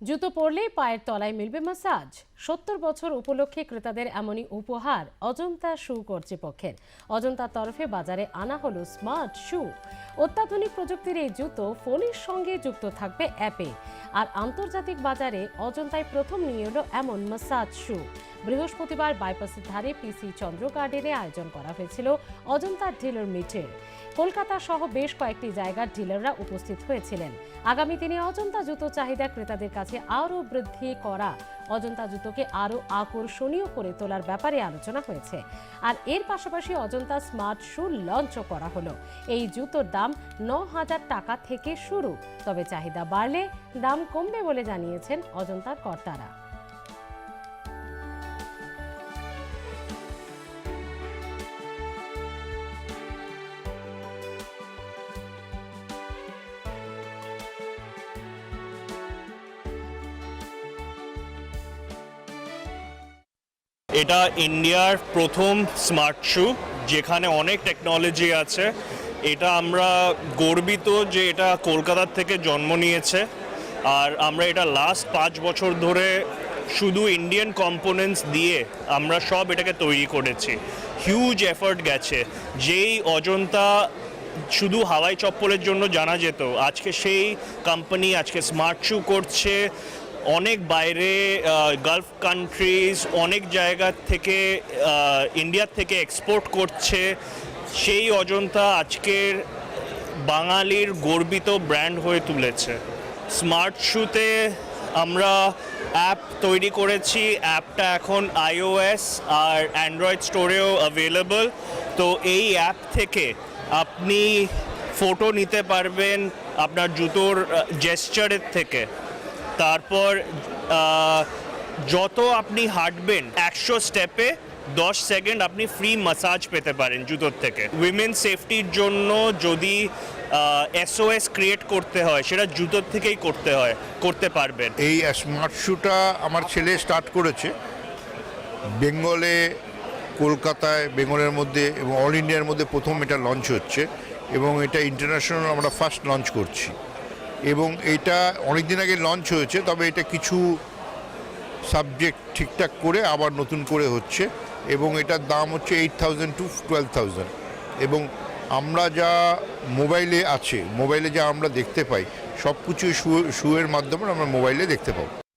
জুতো পরলেই পায়ের তলায় মিলবে ম্যাসাজ সত্তর বছর উপলক্ষে ক্রেতাদের এমনই উপহার অজন্তা শু কর্তৃপক্ষের। অজন্তার তরফে বাজারে আনা হলো স্মার্ট শু। অত্যাধুনিক প্রযুক্তির এই জুতো ফোনের সঙ্গে যুক্ত থাকবে অ্যাপে। আর আন্তর্জাতিক বাজারে অজন্তায় প্রথম নিয়ে এলো এমন ম্যাসাজ শু। বৃহস্পতিবার বাইপাসের ধারে পিসি চন্দ্র গার্ডেনে আয়োজন করা হয়েছিল অজন্তার ডিলার মিটের কলকাতা সহ বেশ কয়েকটি জায়গার ডিলাররা উপস্থিত হয়েছিলেন। আগামী দিনে অজন্তা জুতো চাহিদা ক্রেতাদের কাছে আরও বৃদ্ধি করা অজন্তা জুতোকে আরও আকর্ষণীয় করে তোলার ব্যাপারে আলোচনা হয়েছে। আর এর পাশাপাশি অজন্তা স্মার্ট শু লঞ্চও করা হলো। এই জুতোর দাম ন হাজার টাকা থেকে শুরু। তবে চাহিদা বাড়লে দাম কমবে বলে জানিয়েছেন অজন্তার কর্তারা। এটা ইন্ডিয়ার প্রথম স্মার্ট শু, যেখানে অনেক টেকনোলজি আছে। এটা আমরা গর্বিত যে এটা কলকাতার থেকে জন্ম নিয়েছে। আর আমরা এটা লাস্ট পাঁচ বছর ধরে শুধু ইন্ডিয়ান কম্পোনেন্টস দিয়ে আমরা সব এটাকে তৈরি করেছি। হিউজ এফর্ট গেছে। যেই অজন্তা শুধু হাওয়াই চপ্পলের জন্য জানা যেত, আজকে সেই কোম্পানি আজকে স্মার্ট শু করছে। অনেক বাইরে গালফ কান্ট্রিজ অনেক জায়গা থেকে ইন্ডিয়ার থেকে এক্সপোর্ট করছে। সেই অজন্তা আজকের বাঙালির গর্বিত ব্র্যান্ড হয়ে তুলেছে। স্মার্ট শুতে আমরা অ্যাপ তৈরি করেছি। অ্যাপটা এখন আইওএস আর অ্যান্ড্রয়েড স্টোরেও অ্যাভেলেবল তো এই অ্যাপ থেকে আপনি ফটো নিতে পারবেন আপনার জুতোর জেস্টারের থেকে। তারপর যত আপনি হাঁটবেন, একশো স্টেপে দশ সেকেন্ড আপনি ফ্রি মাসাজ পেতে পারেন জুতোর থেকে। উইমেন সেফটির জন্য যদি এসওএস ক্রিয়েট করতে হয়, সেটা জুতোর থেকেই করতে হয়, করতে পারবেন। এই স্মার্ট শুটা আমার ছেলে স্টার্ট করেছে, বেঙ্গলে, কলকাতায়, বেঙ্গলের মধ্যে এবং অল ইন্ডিয়ার মধ্যে প্রথম এটা লঞ্চ হচ্ছে এবং এটা ইন্টারন্যাশনাল আমরা ফার্স্ট লঞ্চ করছি। এবং এটা অনেক দিন আগে লঞ্চ হয়েছে, তবে এটা কিছু সাবজেক্ট ঠিকঠাক করে আবার নতুন করে হচ্ছে এবং এটার দাম হচ্ছে eight thousand two twelve thousand এবং আমরা যা মোবাইলে আছে মোবাইলে যা আমরা দেখতে পাই সব কিছু শু শুয়ের মাধ্যমে আমরা মোবাইলে দেখতে পাবো।